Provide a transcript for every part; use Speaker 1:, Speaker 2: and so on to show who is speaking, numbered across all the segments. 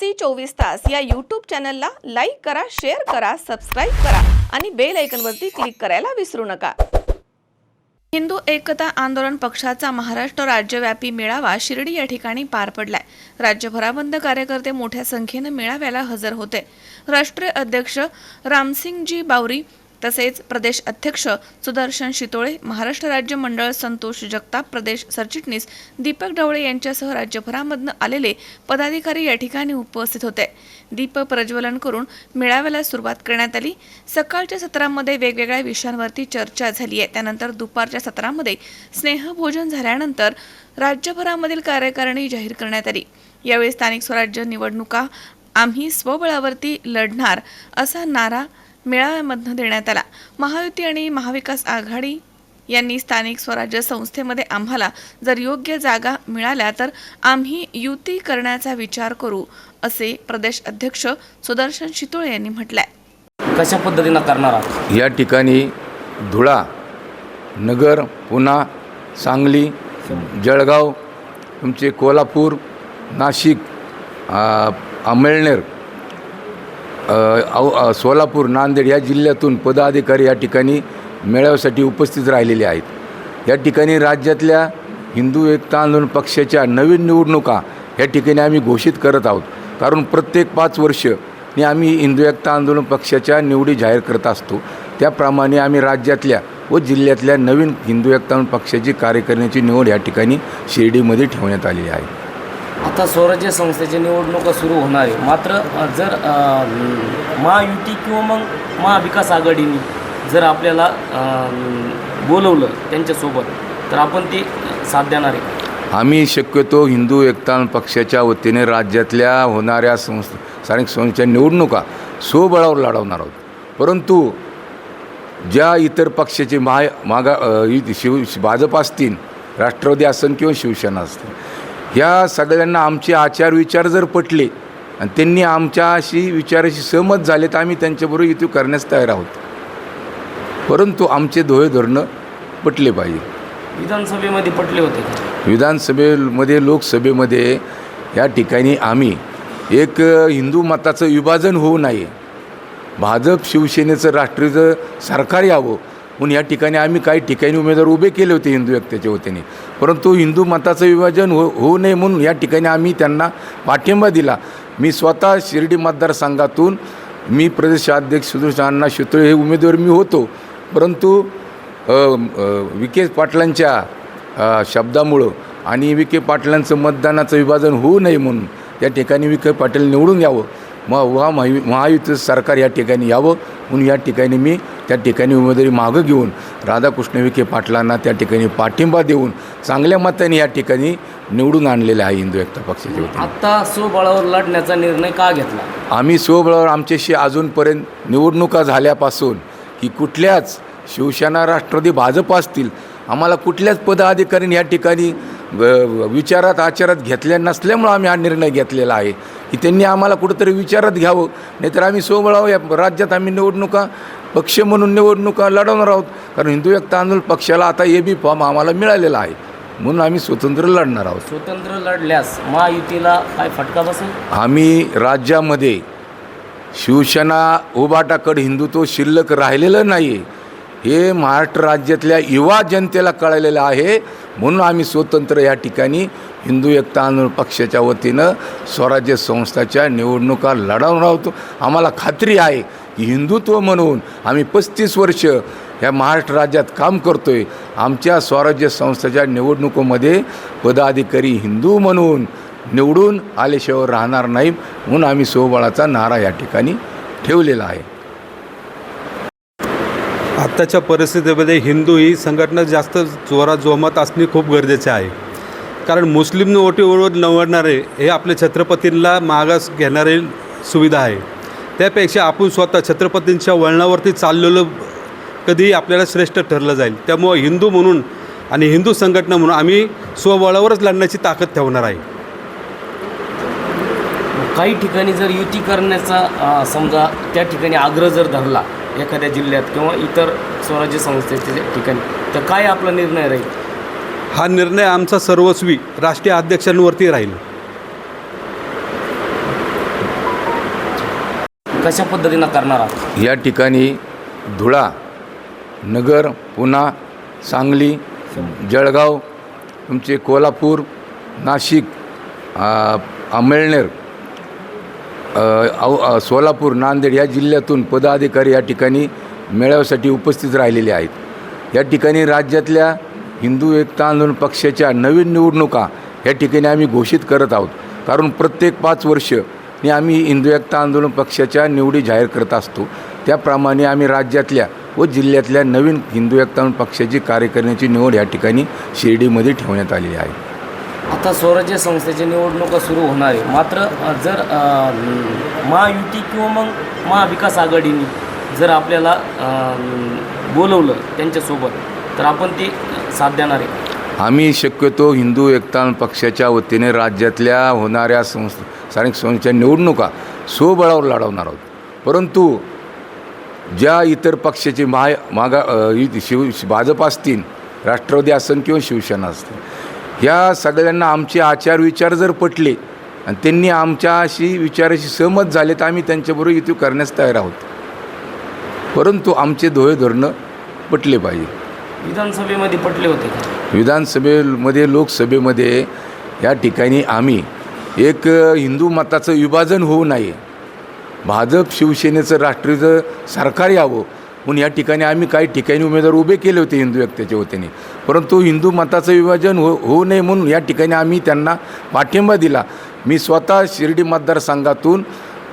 Speaker 1: C चोवीस तास या यूट्यूब चॅनलला लाईक करा शेअर करा सबस्क्राईब करा आणि बेल ऐकनवरती क्लिक करायला विसरू नका. हिंदू एकता आंदोलन पक्षाचा महाराष्ट्र राज्यव्यापी मेळावा शिर्डी या ठिकाणी पार पडलाय. राज्यभराबंद कार्यकर्ते मोठ्या संख्येनं मेळाव्याला हजर होते. राष्ट्रीय अध्यक्ष रामसिंगजी बावरी तसेच प्रदेश अध्यक्ष सुदर्शन शितोळे महाराष्ट्र राज्य मंडळ संतोष जगताप प्रदेश सरचिटणीस दीपक ढवळे यांच्यासह राज्यभरामधनं आलेले पदाधिकारी या ठिकाणी उपस्थित होते. दीप प्रज्वलन करून मेळाव्याला सुरुवात करण्यात आली. सकाळच्या सत्रामध्ये वेगवेगळ्या विषयांवरती चर्चा झाली आहे. त्यानंतर दुपारच्या सत्रामध्ये स्नेहभोजन झाल्यानंतर राज्यभरामधील कार्यकारिणी जाहीर करण्यात आली. यावेळी स्थानिक स्वराज्य निवडणुका आम्ही स्वबळावरती लढणार असा नारा मेळाव्यामधनं देण्यात आला. महायुती आणि महाविकास आघाडी यांनी स्थानिक स्वराज्य संस्थेमध्ये आम्हाला जर योग्य जागा मिळाल्या तर आम्ही युती करण्याचा विचार करू असे प्रदेश अध्यक्ष सुदर्शन शितोळे यांनी म्हटलंय.
Speaker 2: कशा पद्धतीनं करणार आहात?
Speaker 3: या ठिकाणी धुळा नगर पुणा सांगली जळगाव तुमचे कोल्हापूर नाशिक अमळनेर औ- सोलापूर नांदेड या जिल्ह्यातून पदाधिकारी या ठिकाणी मेळाव्यासाठी उपस्थित राहिलेले आहेत. या ठिकाणी राज्यातल्या हिंदू एकता आंदोलन पक्षाच्या नवीन निवडणुका या ठिकाणी आम्ही घोषित करत आहोत. कारण प्रत्येक पाच वर्ष ने आम्ही हिंदू एकता आंदोलन पक्षाच्या निवडी जाहीर करत असतो. त्याप्रमाणे आम्ही राज्यातल्या व जिल्ह्यातल्या नवीन हिंदू एकता आंदोलन पक्षाची कार्यकारिणीची निवड या ठिकाणी शिर्डीमध्ये ठेवण्यात आलेली आहे.
Speaker 2: आता स्वराज्य संस्थेची निवडणुका सुरू होणार आहे. मात्र जर महायुती किंवा मग महाविकास आघाडीने जर आपल्याला बोलवलं त्यांच्यासोबत तर आपण ते साथ देणार आहे.
Speaker 3: आम्ही शक्यतो हिंदू एकता पक्षाच्या वतीने राज्यातल्या होणाऱ्या संस्था स्थानिक संस्थेच्या निवडणुका स्वबळावर लढवणार आहोत. परंतु ज्या इतर पक्षाचे महा मागा शिव भाजप असतील राष्ट्रवादी असन किंवा शिवसेना असतील ह्या सगळ्यांना आमचे आचार विचार जर पटले आणि त्यांनी आमच्याशी विचाराशी सहमत झाले तर आम्ही त्यांच्याबरोबर युती करण्यास तयार आहोत. परंतु आमचे धोळे धोरणं पटले पाहिजे.
Speaker 2: विधानसभेमध्ये पटले होते?
Speaker 3: विधानसभेमध्ये लोकसभेमध्ये या ठिकाणी आम्ही एक हिंदू मताचं विभाजन होऊ नये. भाजप शिवसेनेचं राष्ट्रीय सरकार यावं म्हणून या ठिकाणी आम्ही काही ठिकाणी उमेदवार उभे केले होते हिंदू व्यक्तीच्या वतीने. परंतु हिंदू मताचं विभाजन हो होऊ नये म्हणून या ठिकाणी आम्ही त्यांना पाठिंबा दिला. मी स्वतः शिर्डी मतदारसंघातून मी प्रदेशाध्यक्ष सुदृश अण्णा शितोळे हे उमेदवार मी होतो. परंतु अ, विखे पाटलांच्या शब्दामुळं आणि विखे पाटलांचं मतदानाचं विभाजन होऊ नये म्हणून या ठिकाणी विखे पाटील निवडून यावं. मग वा महायुतीचं सरकार या ठिकाणी यावं म्हणून या ठिकाणी मी त्या ठिकाणी उमेदवारी मागं घेऊन राधाकृष्ण विखे पाटलांना त्या ठिकाणी पाठिंबा देऊन चांगल्या मताने या ठिकाणी निवडून आणलेले आहे हिंदू एकता पक्षाच्या वतीने.
Speaker 2: आत्ता स्वबळावर लढण्याचा निर्णय का घेतला?
Speaker 3: आम्ही स्वबळावर आमच्याशी अजूनपर्यंत निवडणुका झाल्यापासून की कुठल्याच शिवसेना राष्ट्रवादी भाजप असतील आम्हाला कुठल्याच पदाधिकाऱ्यांनी या ठिकाणी विचारात आचारात घेतल्या नसल्यामुळं आम्ही हा निर्णय घेतलेला आहे. की त्यांनी आम्हाला कुठंतरी विचारात घ्यावं. नाहीतर आम्ही स्वबळावर या राज्यात आम्ही निवडणुका पक्ष म्हणून निवडणुका लढवणार आहोत. कारण हिंदू एकता आंदोलन पक्षाला आता ए बी फॉर्म आम्हाला मिळालेला आहे. म्हणून आम्ही स्वतंत्र लढणार आहोत.
Speaker 2: स्वतंत्र लढल्यास महायुतीला काय फटका बसेल?
Speaker 3: आम्ही राज्यामध्ये शिवसेना उबाटाकडे हिंदुत्व शिल्लक राहिलेलं नाही आहे हे महाराष्ट्र राज्यातल्या युवा जनतेला कळलेलं आहे. म्हणून आम्ही स्वतंत्र या ठिकाणी हिंदू एकता आंदोलन पक्षाच्या वतीनं स्वराज्य संस्थाच्या निवडणुका लढवून आहोत आम्हाला खात्री आहे की हिंदुत्व म्हणून आम्ही पस्तीस वर्ष ह्या महाराष्ट्र राज्यात काम करतो आहे आमच्या स्वराज्य संस्थेच्या निवडणुकीमध्ये पदाधिकारी हिंदू म्हणून निवडून आल्याशिवाय राहणार नाही म्हणून आम्ही सोबळाचा नारा या ठिकाणी ठेवलेला आहे.
Speaker 4: आत्ताच्या परिस्थितीमध्ये हिंदू ही संघटना जास्त जोरात जोमात असणे खूप गरजेचे आहे. कारण मुस्लिम ओटीवर नवडणारे हे आपल्या छत्रपतींना मागास घेणारे सुविधा आहे. त्यापेक्षा आपण स्वतः छत्रपतींच्या वळणावरती चाललेलं कधीही आपल्याला श्रेष्ठ ठरलं जाईल. त्यामुळं हिंदू म्हणून आणि हिंदू संघटना म्हणून आम्ही स्वबळावरच लढण्याची ताकद ठेवणार आहे.
Speaker 2: काही ठिकाणी जर युती करण्याचा समजा त्या ठिकाणी आग्रह जर धरला एखाद्या जिल्ह्यात किंवा इतर स्वराज्य संस्थेच्या ठिकाणी. तर काय आपला निर्णय राहील?
Speaker 4: हा निर्णय आमचा सर्वस्वी राष्ट्रीय अध्यक्षांवरती राहील.
Speaker 2: कशा पद्धतीनं करणार आहात?
Speaker 3: या ठिकाणी धुळा नगर पुणा सांगली जळगाव तुमचे कोल्हापूर नाशिक आ, अमळनेर औ- सोलापूर नांदेड या जिल्ह्यातून पदाधिकारी या ठिकाणी मेळाव्यासाठी उपस्थित राहिलेले आहेत. या ठिकाणी राज्यातल्या हिंदू एकता आंदोलन पक्षाच्या नवीन निवडणुका या ठिकाणी आम्ही घोषित करत आहोत. कारण प्रत्येक पाच वर्ष ने आम्ही हिंदू एकता आंदोलन पक्षाच्या निवडी जाहीर करत असतो. त्याप्रमाणे आम्ही राज्यातल्या व जिल्ह्यातल्या नवीन हिंदू एकता आंदोलन पक्षाची कार्यकारिणीची निवड या ठिकाणी शिर्डीमध्ये ठेवण्यात आलेली आहे.
Speaker 2: आता स्वराज्य संस्थेची निवडणुका सुरू होणार आहे. मात्र जर महायुती किंवा मग महाविकास आघाडीने जर आपल्याला बोलवलं त्यांच्यासोबत तर आपण ते साथ देणार आहे.
Speaker 3: आम्ही शक्यतो हिंदू एकता पक्षाच्या वतीने राज्यातल्या होणाऱ्या संस्था स्थानिक संस्थेच्या निवडणुका स्वबळावर लढवणार आहोत. परंतु ज्या इतर पक्षाचे महा मागा शिव भाजप असतील राष्ट्रवादी असेल किंवा शिवसेना असतील ह्या सगळ्यांना आमचे आचार विचार जर पटले आणि त्यांनी आमच्याशी विचाराशी सहमत झाले तर आम्ही त्यांच्याबरोबर युती करण्यास तयार आहोत. परंतु आमचे धोळे धोरणं पटले पाहिजे.
Speaker 2: विधानसभेमध्ये पटले होते
Speaker 3: विधानसभेमध्ये लोकसभेमध्ये या ठिकाणी आम्ही एक हिंदू मताचं विभाजन होऊ नये. भाजप शिवसेनेचं राष्ट्रीय सरकार यावं म्हणून या ठिकाणी आम्ही काही ठिकाणी उमेदवार उभे केले होते हिंदू व्यक्तीच्या वतीने. परंतु हिंदू मताचं विभाजन हो होऊ नये म्हणून या ठिकाणी आम्ही त्यांना पाठिंबा दिला. मी स्वतः शिर्डी मतदारसंघातून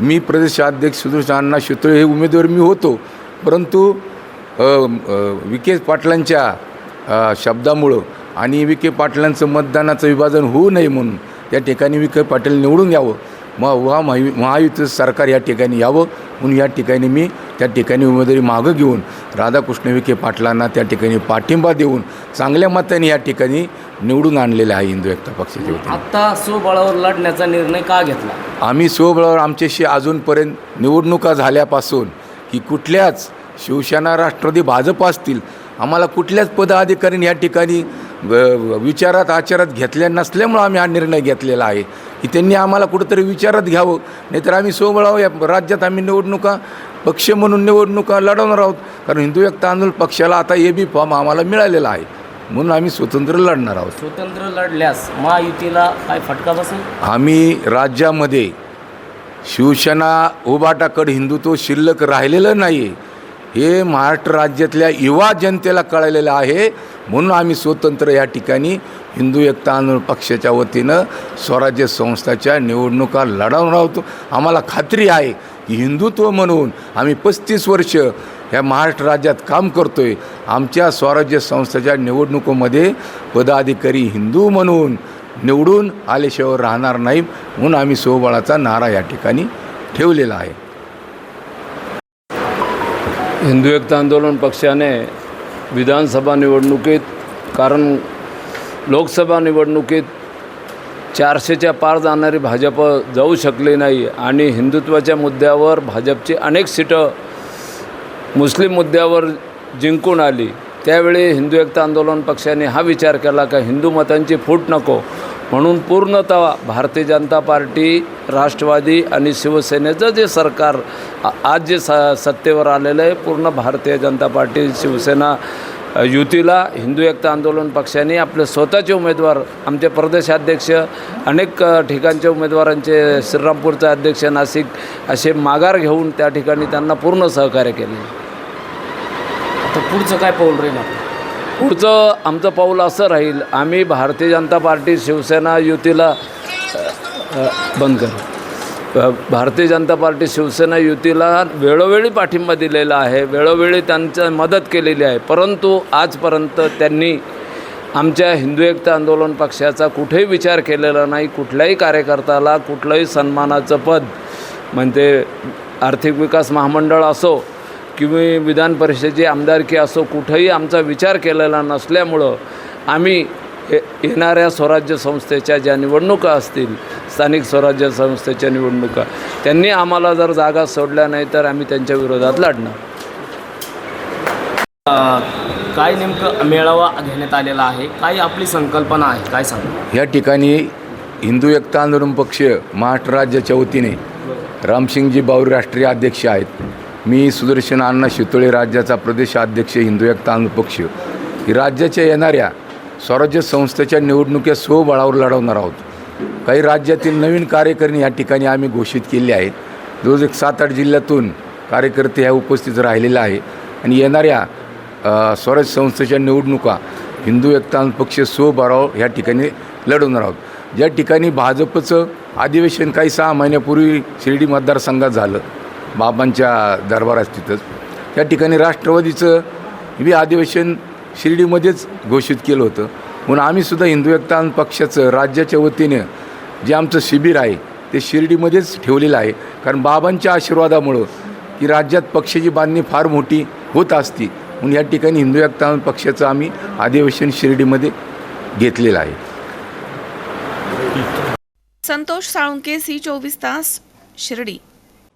Speaker 3: मी प्रदेशाध्यक्ष सुधीर अण्णा हे उमेदवार मी होतो. परंतु विके विखे पाटलांच्या शब्दामुळं आणि विखे पाटलांचं मतदानाचं विभाजन होऊ नये म्हणून त्या ठिकाणी विखे पाटील निवडून यावं. मग वा महायुतीचं सरकार या ठिकाणी यावं. म्हणून या ठिकाणी मी त्या ठिकाणी उमेदवारी मागं घेऊन राधाकृष्ण विखे पाटलांना त्या ठिकाणी पाठिंबा देऊन चांगल्या मताने या ठिकाणी निवडून आणलेलं आहे हिंदू एकता पक्षाच्या वतीने.
Speaker 2: आत्ता स्वबळावर लढण्याचा निर्णय का घेतला?
Speaker 3: आम्ही स्वबळावर आमच्याशी अजूनपर्यंत निवडणुका झाल्यापासून की कुठल्याच शिवसेना राष्ट्रवादी भाजप असतील आम्हाला कुठल्याच पदाधिकाऱ्यांनी या ठिकाणी विचारात आचारात घेतल्या नसल्यामुळं आम्ही हा निर्णय घेतलेला आहे. की त्यांनी आम्हाला कुठंतरी विचारात घ्यावं. नाहीतर आम्ही स्वबळावर या राज्यात आम्ही निवडणुका पक्ष म्हणून निवडणुका लढवणार आहोत. कारण हिंदू एकता आंदोलन पक्षाला आता ए बी फॉर्म आम्हाला मिळालेला आहे. म्हणून आम्ही स्वतंत्र लढणार आहोत.
Speaker 2: स्वतंत्र लढल्यास महायुतीला काय फटका बसेल?
Speaker 3: आम्ही राज्यामध्ये शिवसेना उबाटाकडे हिंदुत्व शिल्लक राहिलेलं नाही हे महाराष्ट्र राज्यातल्या युवा जनतेला कळलेलं आहे. म्हणून आम्ही स्वतंत्र या ठिकाणी हिंदू एकता आंदोलन पक्षाच्या वतीनं स्वराज्य संस्थाच्या निवडणुका लढवणार राहतो आम्हाला खात्री आहे की हिंदुत्व म्हणून आम्ही पस्तीस वर्ष ह्या महाराष्ट्र राज्यात काम करतो आहे आमच्या स्वराज्य संस्थेच्या निवडणुकीमध्ये पदाधिकारी हिंदू म्हणून निवडून आल्याशिवाय राहणार नाही म्हणून आम्ही सोबळाचा नारा या ठिकाणी ठेवलेला आहे.
Speaker 5: हिंदू एकता आंदोलन पक्षाने विधानसभा निवडणुकीत कारण लोकसभा निवडणुकीत चारशेच्या पार जाणारी भाजप जाऊ शकली नाही आणि हिंदुत्वाच्या मुद्द्यावर भाजपची अनेक सीटं मुस्लिम मुद्द्यावर जिंकून आली. त्यावेळी हिंदू एकता आंदोलन पक्षाने हा विचार केला का हिंदू मतांची फूट नको. म्हणून पूर्णतः भारतीय जनता पार्टी राष्ट्रवादी आणि शिवसेनेचं जे सरकार आज जे स सत्तेवर आलेलं आहे पूर्ण भारतीय जनता पार्टी शिवसेना युतीला हिंदू एकता आंदोलन पक्षाने आपले स्वतःचे उमेदवार आमचे प्रदेशाध्यक्ष अनेक ठिकाणच्या ठिकाणचे उमेदवारांचे श्रीरामपूरचे अध्यक्ष नाशिक असे माघार घेऊन त्या ठिकाणी त्यांना पूर्ण सहकार्य केले
Speaker 2: आता पुढचं काय पाऊल राहील आपलं?
Speaker 5: पुढचं आमचं पाऊल असं राहील आम्ही भारतीय जनता पार्टी शिवसेना युतीला बंद करू. भारतीय जनता पार्टी शिवसेना युतीला वेळोवेळी पाठिंबा दिलेला आहे वेळोवेळी त्यांचं मदत केलेली आहे. परंतु आजपर्यंत त्यांनी आमच्या हिंदू एकता आंदोलन पक्षाचा कुठेही विचार केलेला नाही कुठल्याही कार्यकर्त्याला कुठलंही सन्मानाचं पद म्हणजे आर्थिक विकास महामंडळ असो किंवा विधान परिषदेची आमदारकी असो कुठंही आमचा विचार केलेला नसल्यामुळं आम्ही येणाऱ्या स्वराज्य संस्थेच्या ज्या निवडणुका असतील स्थानिक स्वराज्य संस्थेच्या निवडणुका त्यांनी आम्हाला जर जागा सोडल्या नाही तर आम्ही त्यांच्या विरोधात लढणार.
Speaker 2: काय नेमकं मेळावा घेण्यात आलेला आहे? काय आपली संकल्पना आहे? काय सांगा?
Speaker 3: या ठिकाणी हिंदू एकता आंदोलन पक्ष महाराष्ट्र राज्याच्या वतीने रामसिंगजी बाऊरी राष्ट्रीय अध्यक्ष आहेत. मी सुदर्शन अण्णा शितोळे राज्याचा प्रदेशाध्यक्ष हिंदू एकता पक्ष. राज्याच्या येणाऱ्या स्वराज्य संस्थेच्या निवडणुक्या स्वबळावर लढवणार आहोत. काही राज्यातील नवीन कार्यकारिणी या ठिकाणी आम्ही घोषित केले आहेत. जवळ एक सात आठ जिल्ह्यातून कार्यकर्ते ह्या उपस्थित राहिलेला आहे. आणि येणाऱ्या स्वराज्य संस्थेच्या निवडणुका हिंदू एकता पक्ष स्वबळावर ह्या ठिकाणी लढवणार आहोत. ज्या ठिकाणी भाजपचं अधिवेशन काही सहा महिन्यापूर्वी शिर्डी मतदारसंघात झालं. बाबांच्या दरबारात तिथंच. त्या ठिकाणी राष्ट्रवादीचं बी अधिवेशन शिर्डीमध्येच घोषित केलं होतं. म्हणून आम्हीसुद्धा हिंदू एकता पक्षाचं राज्याच्या वतीनं जे आमचं शिबिर आहे ते शिर्डीमध्येच ठेवलेलं आहे. कारण बाबांच्या आशीर्वादामुळं की राज्यात पक्षाची बांधणी फार मोठी होत असती. म्हणून या ठिकाणी हिंदू एकता पक्षाचं आम्ही अधिवेशन शिर्डीमध्ये घेतलेलं आहे.
Speaker 1: संतोष साळुंके सी चोवीस तास शिर्डी.